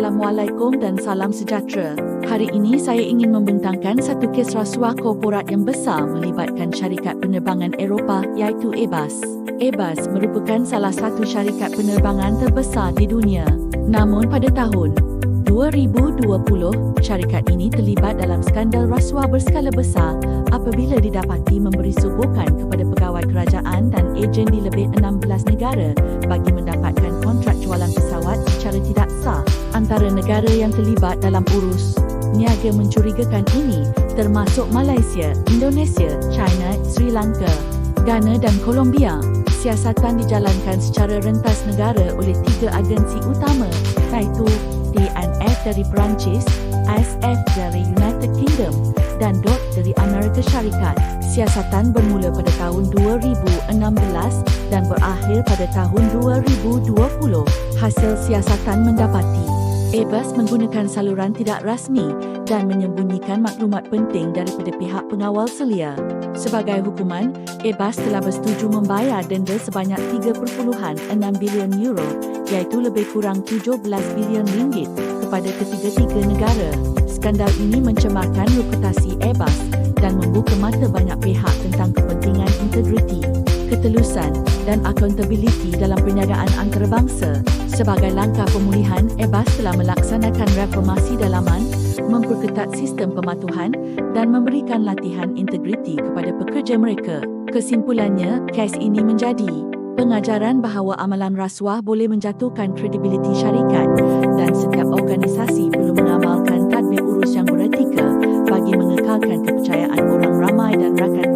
Assalamualaikum dan salam sejahtera. Hari ini saya ingin membentangkan satu kes rasuah korporat yang besar melibatkan syarikat penerbangan Eropah iaitu Airbus. Airbus merupakan salah satu syarikat penerbangan terbesar di dunia. Namun pada tahun 2020, syarikat ini terlibat dalam skandal rasuah berskala besar apabila didapati memberi sogokan kepada pegawai kerajaan dan ejen di lebih 16 negara bagi mendapatkan kontrak jualan pesawat secara tidak. Antara negara yang terlibat dalam urus niaga mencurigakan ini termasuk Malaysia, Indonesia, China, Sri Lanka, Ghana dan Colombia. Siasatan dijalankan secara rentas negara oleh tiga agensi utama iaitu DNF dari Perancis, ISF dari United Kingdom dan DOT dari Amerika Syarikat. Siasatan bermula pada tahun 2016 dan berakhir pada tahun 2020. Hasil siasatan mendapati Airbus menggunakan saluran tidak rasmi dan menyembunyikan maklumat penting daripada pihak pengawal selia. Sebagai hukuman, Airbus telah bersetuju membayar denda sebanyak 3.6 bilion euro iaitu lebih kurang 17 bilion ringgit kepada ketiga-tiga negara. Skandal ini mencemarkan reputasi Airbus dan membuka mata banyak pihak tentang kepentingan integriti, ketelusan dan accountability dalam perniagaan antarabangsa. Sebagai langkah pemulihan, Airbus telah melaksanakan reformasi dalaman, memperketat sistem pematuhan dan memberikan latihan integriti kepada pekerja mereka. Kesimpulannya, kes ini menjadi pengajaran bahawa amalan rasuah boleh menjatuhkan kredibiliti syarikat dan setiap organisasi perlu mengamalkan tadbir urus yang beretika bagi mengekalkan kepercayaan orang ramai dan rakan